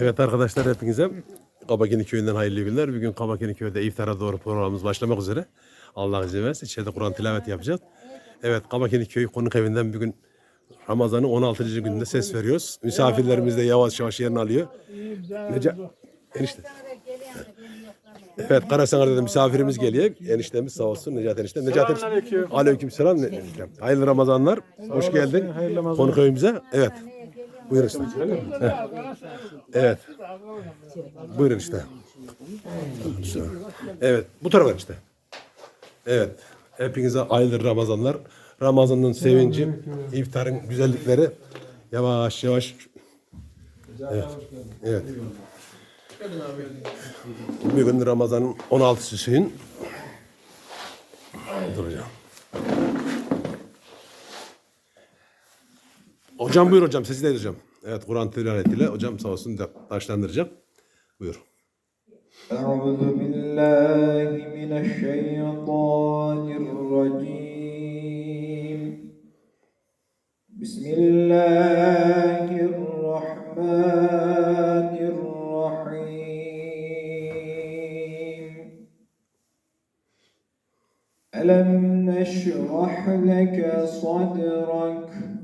Evet arkadaşlar hepinize Kabakeni köyünden hayırlı günler. Bugün Kabakeni köyde iftara doğru programımız başlamak üzere. Allah izin verirse içeride Kur'an tilavet yapacağız. Evet Kabakeni köyü konuk evinden bugün Ramazan'ın 16. gününde ses veriyoruz. Misafirlerimiz de yavaş yavaş yerini alıyor. Nece enişte. Evet Karasanar'da da misafirimiz geliyor. Eniştemiz sağ olsun Necat enişte. Necat enişte. Aleyküm selam. Hayırlı Ramazanlar. Hoş geldin. Konuk evimize. Evet. Buyurun işte. Evet. Buyurun işte. Evet. Bu tarafa işte. Evet. Hepinize hayırlı Ramazanlar. Ramazan'ın sevinci, iftarın güzellikleri yavaş yavaş. Evet. Evet. Bugün Ramazan'ın 16'sı Hüseyin. Duracağım. Hocam buyur hocam. Sesini edeceğim. Evet Kur'an tilavetiyle hocam sağ olsun taşlandıracağım. Buyur. Euzu billahi mineşşeytanirracim. Bismillahirrahmanirrahim. Elem neşrah leke sadrak.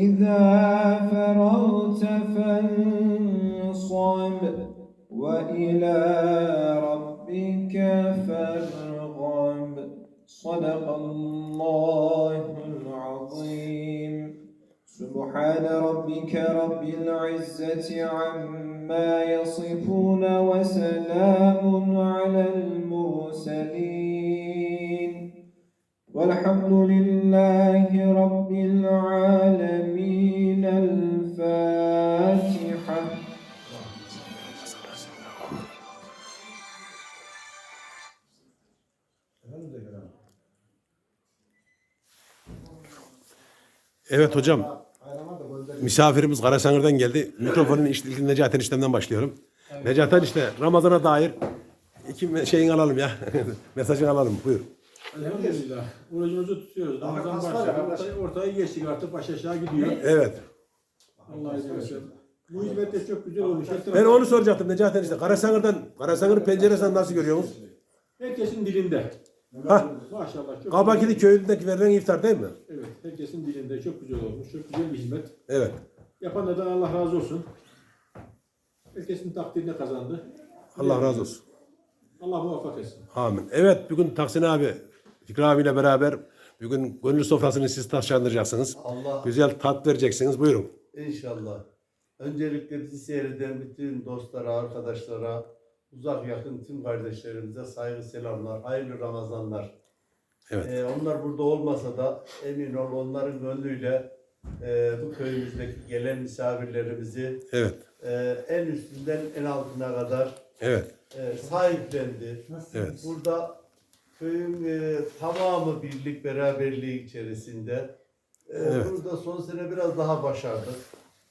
فإذا فرغت فانصب وإلى ربك فارغب. صدق الله العظيم. سبحان ربك رب العزة عما يصفون وسلام على المرسلين. والحمد لله رب العالمين الفاتحة Evet hocam. Misafirimiz Karasanır'dan geldi. Mikrofonun ilk Necat eniştemden başlıyorum. Necat enişte Ramazan'a dair iki me- şeyin alalım ya. Mesajını alalım. Buyur. Elhamdülillah. Orucumuzu tutuyoruz. Ramazan başladı. Ortaya, ortaya geçtik artık. Baş aşağı gidiyor. Evet. Allah izin verirse. Bu hizmet de çok güzel olmuş. Ben onu soracaktım Necat enişte. Karasanır'dan, Karasanır penceresinden nasıl görüyorsunuz? Herkesin dilinde. Ha, Maşallah. Çok Kabakili köyündeki verilen iftar değil mi? Evet. Herkesin dilinde. Çok güzel olmuş. Çok güzel bir hizmet. Evet. Yapanlardan Allah razı olsun. Herkesin takdirini kazandı. Allah razı olsun. Allah muvaffak etsin. Amin. Evet bugün Taksin abi Abiyle beraber bugün gönül sofrasını siz taşlandıracaksınız. Allah Güzel tat vereceksiniz. Buyurun. inşallah. Öncelikle bizi seyreden bütün dostlara, arkadaşlara, uzak yakın tüm kardeşlerimize saygı selamlar, hayırlı Ramazanlar. Evet. Ee, onlar burada olmasa da emin ol onların gönlüyle e, bu köyümüzdeki gelen misafirlerimizi Evet. e, en üstünden en altına kadar Evet. e, sahiplendi. Evet. Burada köyün e, tamamı birlik beraberliği içerisinde. E, Evet. Burada son sene biraz daha başardık.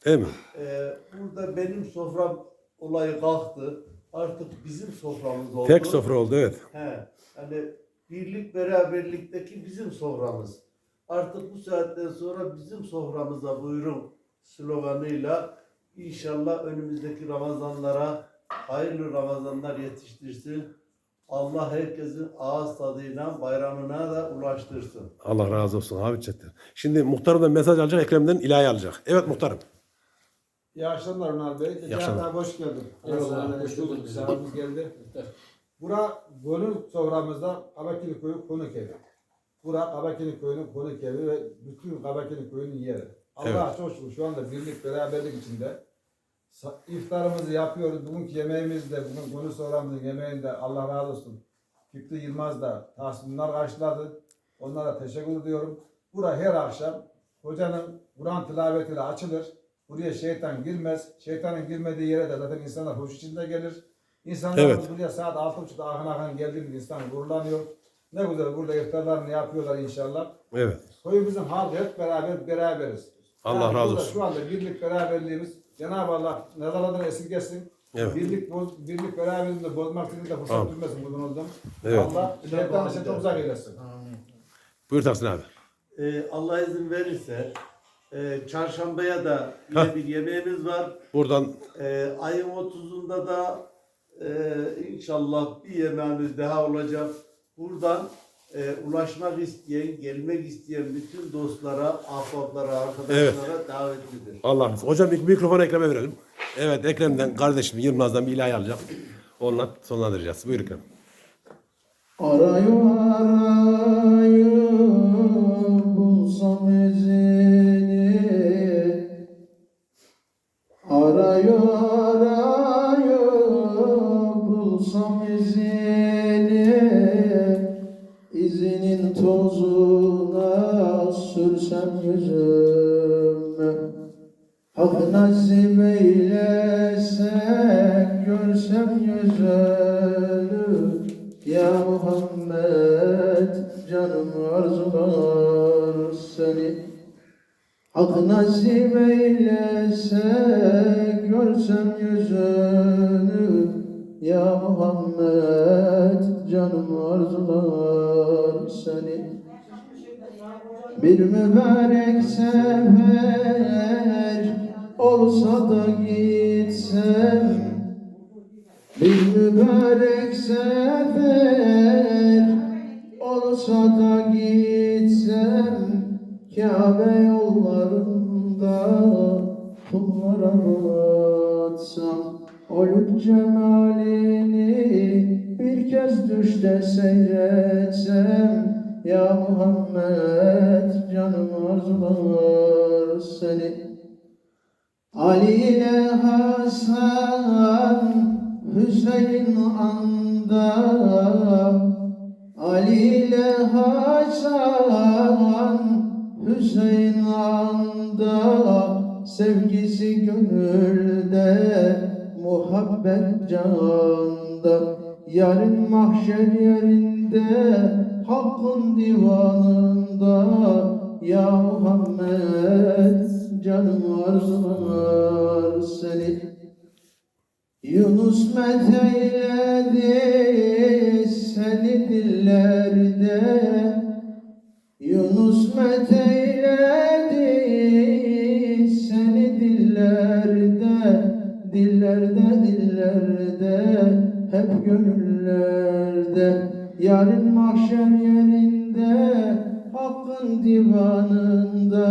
Değil mi? Ee, burada benim sofram olayı kalktı. Artık bizim soframız oldu. Tek sofra oldu evet. He, hani birlik beraberlikteki bizim soframız. Artık bu saatten sonra bizim soframıza buyurun sloganıyla inşallah önümüzdeki Ramazanlara hayırlı Ramazanlar yetiştirsin. Allah herkesin ağız tadıyla bayramına da ulaştırsın. Allah razı olsun abi çetin. Şimdi muhtarım da mesaj alacak Ekrem'den ilahi alacak. Evet muhtarım. İyi akşamlar Ömer Bey. İyi akşamlar. abi hoş geldin. Eyvallah, hoş bulduk. Misafirimiz geldi. Bura gönül soframızda Kabakili Köyü konuk evi. Bura Kabakili Köyü'nün konuk evi ve bütün Kabakili Köyü'nün yeri. Allah'a çok şükür şu anda birlik beraberlik içinde. İftarımızı yapıyoruz. Bugünkü yemeğimiz de, bugün gönül soframızın yemeğinde Allah razı olsun. Fikri Yılmaz da Tahsinler karşıladı. Onlara teşekkür ediyorum. Bura her akşam hocanın Kur'an tilavetiyle açılır. Buraya şeytan girmez. Şeytanın girmediği yere de zaten insanlar hoş içinde gelir. İnsanlar Evet. buraya saat 6.30'da ahın ahın geldiğinde insan gururlanıyor. Ne güzel burada iftarlarını yapıyorlar inşallah. Evet. Köyümüzün halkı hep beraber beraberiz. Allah Yani razı olsun. Şu anda birlik beraberliğimiz Cenab-ı Allah nazarlardan esirgesin. Evet. Birlik, boz, birlik beraberliğimizi bozmak için de fırsat Tamam. vermesin bugün oldum. Evet. Allah şeytan şeytan uzak eylesin. Buyur Tahsin abi. Ee, Allah izin verirse e, çarşambaya da yine Heh. bir yemeğimiz var. Buradan Ee, ayın 30'unda da e, inşallah bir yemeğimiz daha olacak. Buradan e, ulaşmak isteyen, gelmek isteyen bütün dostlara, ahbaplara, arkadaşlara davetlidir. Allah Hocam bir mikrofonu Ekrem'e verelim. Evet Ekrem'den kardeşim Yılmaz'dan bir ilahi alacağım. Onunla sonlandıracağız. Buyur Ekrem. Arayı arayı bulsam izini Arayı arayı bulsam izini nasip eylese görsem yüzünü Ya Muhammed canım arzular seni. Hak nasip eylese görsem yüzünü Ya Muhammed canım arzular seni. Bir mübarek sefer olsa da gitsem Bir mübarek sefer. Olsa da gitsem Kabe yollarında kullara atsam Olup cemalini bir kez düşte seyretsem Ya Muhammed canım arzular seni Ali ile Hasan Hüseyin anda Ali ile Hasan Hüseyin anda Sevgisi gönülde Muhabbet canda. Yarın mahşer yerinde Hakkın divanında. Ya Muhammed Canım arzular Yunus metheyledi seni dillerde. Yunus metheyledi seni dillerde. Dillerde dillerde hep gönüllerde. Yarın mahşer yerinde Hakkın divanında.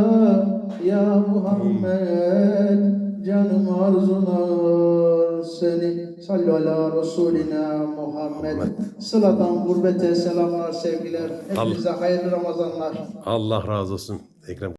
Ya Muhammed Canım arzular seni. Sallu ala Resulina Muhammed. Sıladan gurbete selamlar sevgiler. Hepinize hayırlı Ramazanlar. Allah razı olsun Ekrem.